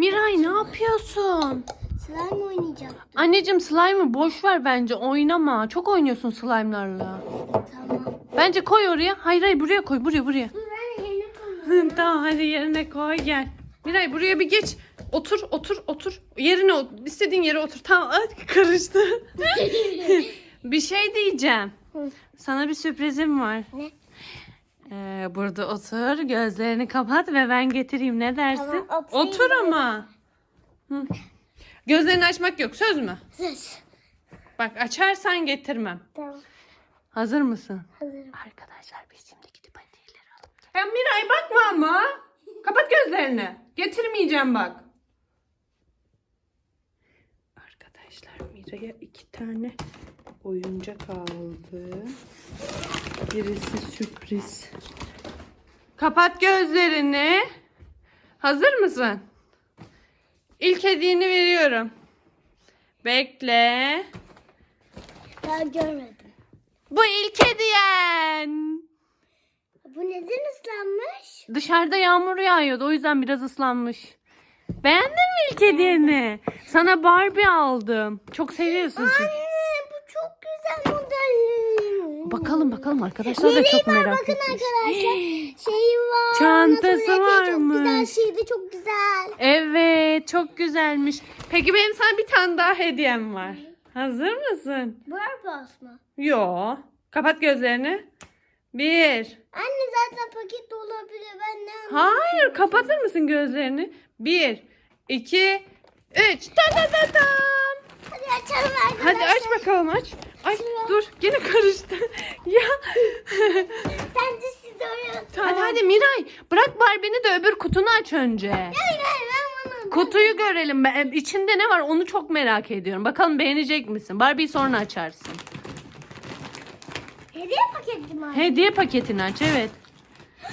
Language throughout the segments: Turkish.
Miray ne yapıyorsun? Slime oynayacağım. Anneciğim slime'ı boş ver bence oynama. Çok oynuyorsun slime'larla. Tamam. Bence koy oraya. Hayır hayır buraya koy buraya buraya. Dur ben yerine koyayım. tamam hadi yerine koy gel. Miray buraya bir geç. Otur otur otur. Yerine otur. İstediğin yere otur. Tamam ay, karıştı. bir şey diyeceğim. Sana bir sürprizim var. Ne? Ee, burada otur. Gözlerini kapat ve ben getireyim. Ne dersin? Tamam, oturayım otur ama. Hı. Gözlerini açmak yok. Söz mü? Söz. Bak açarsan getirmem. Tamam. Hazır mısın? Hazırım. Arkadaşlar biz şimdi gidip hediyeleri alalım. Ya Miray bakma ama. Kapat gözlerini. Getirmeyeceğim bak. Arkadaşlar Miray'a iki tane oyuncak aldı. Birisi sürpriz. Kapat gözlerini. Hazır mısın? İlk hediyeni veriyorum. Bekle. Daha görmedim. Bu ilk hediyen. Bu neden ıslanmış? Dışarıda yağmur yağıyordu o yüzden biraz ıslanmış. Beğendin mi ilk hediyeni? Sana Barbie aldım. Çok seviyorsun çünkü. Anne Bakalım bakalım arkadaşlar da çok merak Bakın etmiş. arkadaşlar. Şeyi var. Çantası eteği Çok güzel. varmış. De çok güzel. Evet çok güzelmiş. Peki benim sana bir tane daha hediyem var. Hazır mısın? Barbas mı? Yo. Kapat gözlerini. Bir. Anne zaten paket de olabilir. Ben ne anladım? Hayır kapatır mısın gözlerini? Bir. iki, Üç. Ta ta ta tam. Hadi açalım arkadaşlar. Hadi aç bakalım aç. Ay dur gene karıştı. ya. Sen de siz de oraya hadi hadi Miray bırak Barbie'ni de öbür kutunu aç önce. Hayır hayır ben bana. Kutuyu görelim. Ben, içinde ne var onu çok merak ediyorum. Bakalım beğenecek misin? Barbie'yi sonra açarsın. Hediye paketi mi? Hediye paketini aç evet.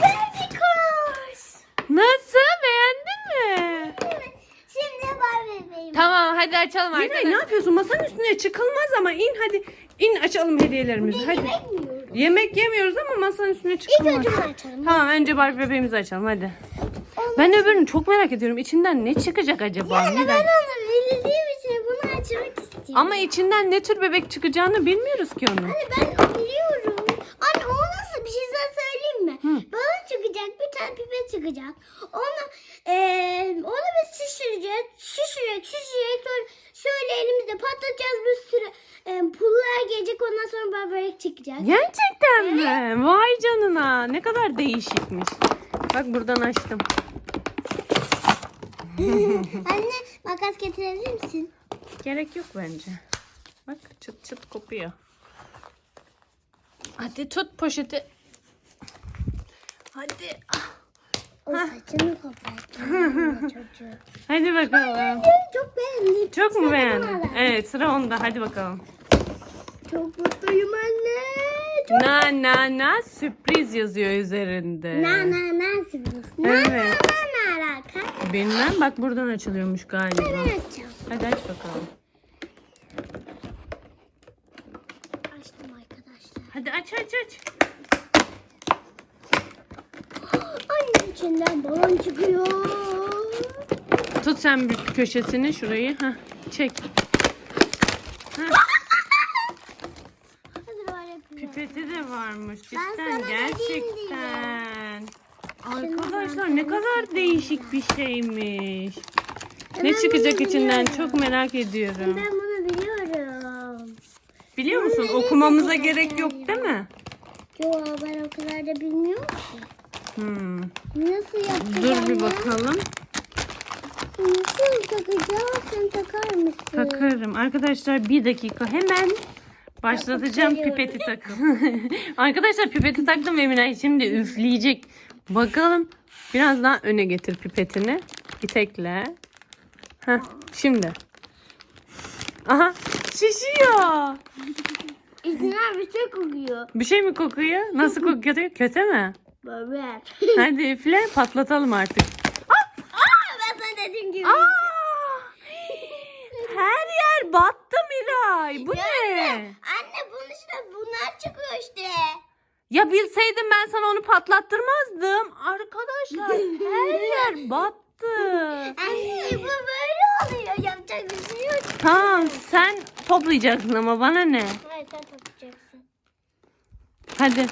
Baby Cars. Nasıl beğendin mi? Evet. Şimdi Barbie bebeğim. Tamam hadi açalım arkadaşlar. ne yapıyorsun? Masanın üstüne çıkılmaz ama in hadi. in açalım hediyelerimizi. Hadi. Yemek? Yemek yemiyoruz ama masanın üstüne İlk çıkılmaz. önce bunu açalım. Tamam önce Barbie bebeğimizi açalım hadi. Olmaz. Ben öbürünü çok merak ediyorum. İçinden ne çıkacak acaba? Yani Miray? ben onu bildiğim için bunu açmak istiyorum. Ama içinden ne tür bebek çıkacağını bilmiyoruz ki onu. Anne ben biliyorum. Anne o nasıl bir şey sana söyleyeyim mi? Hı. Balon çıkacak, bir tane pipet çıkacak. Onu eee onu biz şişireceğiz. Şişirerek şişirerek sonra şöyle elimizde patlatacağız bir sürü eee, pullar gelecek ondan sonra barbarak çıkacak. Gerçekten mi? Vay canına. Ne kadar değişikmiş. Bak buradan açtım. Anne makas getirebilir misin? Gerek yok bence. Bak çıt çıt kopuyor. Hadi tut poşeti. Hadi. ah. O saçını koparttı çocuğu. Hadi bakalım. Çok beğendim. Çok mu beğendin? Evet sıra onda. Hadi bakalım. Çok mutluyum anne. Çok Na na na sürpriz yazıyor üzerinde. Na na na sürpriz. Na Evet. na na ne alaka? Bilmem bak buradan açılıyormuş galiba. Ben açacağım. Hadi aç bakalım. Açtım arkadaşlar. Hadi aç aç aç. Anne içinden balon çıkıyor. Tut sen bir köşesini şurayı. Heh, çek. Yapayım. Pipeti de varmış cidden sana gerçekten. Arkadaşlar ne kadar değişik bir şeymiş. Ne Ben çıkacak bunu içinden biliyorum. çok merak ediyorum. Ben bunu biliyorum. Biliyor musun? Okumamıza gerek yok değil mi? Yo ben o kadar da bilmiyorum ki. Hmm. Nasıl yapacağım Dur bir bakalım. Nasıl takacağım? Sen takar mısın? Takarım. Arkadaşlar bir dakika hemen başlatacağım Takıyorum. pipeti takım. Arkadaşlar pipeti taktım Emine şimdi üfleyecek. Bakalım biraz daha öne getir pipetini. İtekle. Heh, şimdi. Aha şişiyor. İçinden bir şey kokuyor. Bir şey mi kokuyor? Nasıl kokuyor? Kötü mü? Böyle. Hadi üfle patlatalım artık. Aa, ben sana dediğim gibi. Aa! Her yer battı Miray. Bu ne? Anne bunun işte bunlar çıkıyor işte. Ya bilseydim ben sana onu patlattırmazdım. Arkadaşlar her yer battı. Anne bu böyle oluyor. Yapacak bir şey yok. Tamam sen toplayacaksın ama bana ne? Hayır sen tutacaksın. Hadi.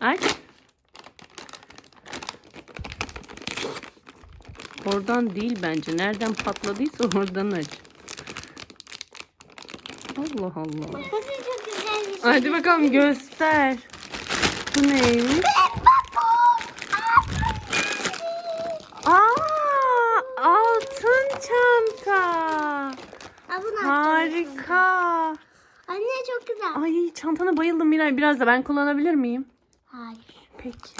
Aç. Oradan değil bence. Nereden patladıysa oradan aç. Allah Allah. Hadi bakalım göster. Bu neymiş? Aa, altın çanta. Harika. Anne çok güzel. Ay çantana bayıldım Miray. Biraz da ben kullanabilir miyim? Hayır. Peki.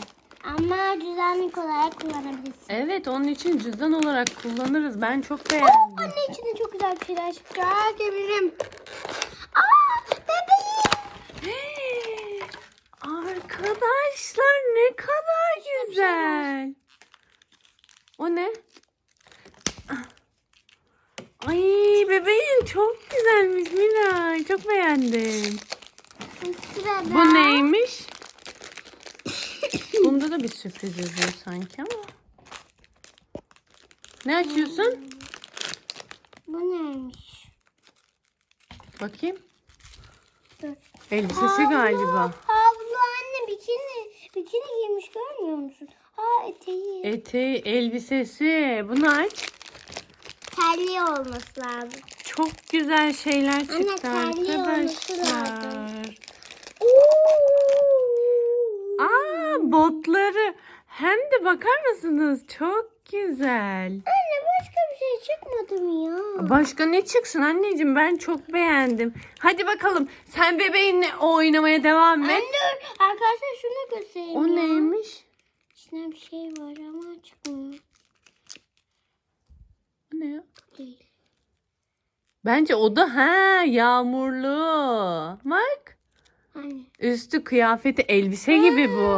Ama düzenlik olarak kullanabilirsin. Evet onun için cüzdan olarak kullanırız. Ben çok beğendim. Anne içinde çok güzel bir şeyler çıktı. Görebilirim. Aa bebeğim. Arkadaşlar ne kadar güzel. O ne? Ay bebeğin çok güzelmiş Miray. Çok beğendim. Bu neymiş? Bunda da bir sürpriz yazıyor sanki ama. Ne açıyorsun? Bu neymiş? Bakayım. Dur. Elbisesi Havlu, galiba. Havlu anne bikini. Bikini giymiş görmüyor musun? Ha eteği. Eteği, elbisesi. Bunu aç. Terli olması lazım. Çok güzel şeyler çıktı terli olması arkadaşlar. Oo. Aa botları. Hem de bakar mısınız? Çok güzel. Anne başka bir şey çıkmadı mı ya? Başka ne çıksın anneciğim? Ben çok beğendim. Hadi bakalım. Sen bebeğinle oynamaya devam et. Anne dur. Arkadaşlar şunu göstereyim O ya. neymiş? İçinde bir şey var ama çıkmıyor. O ne ya? Değil. Bence o da ha yağmurlu. Bak. Anne. Üstü kıyafeti elbise gibi bu.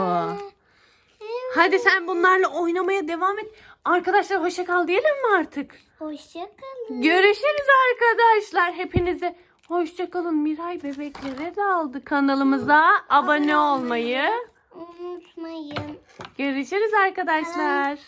Evet. Hadi sen bunlarla oynamaya devam et. Arkadaşlar hoşça kal diyelim mi artık? Hoşçakalın. Görüşürüz arkadaşlar. Hepinize hoşça kalın. Miray bebeklere de aldı kanalımıza. Abone olmayı. Unutmayın. Görüşürüz arkadaşlar.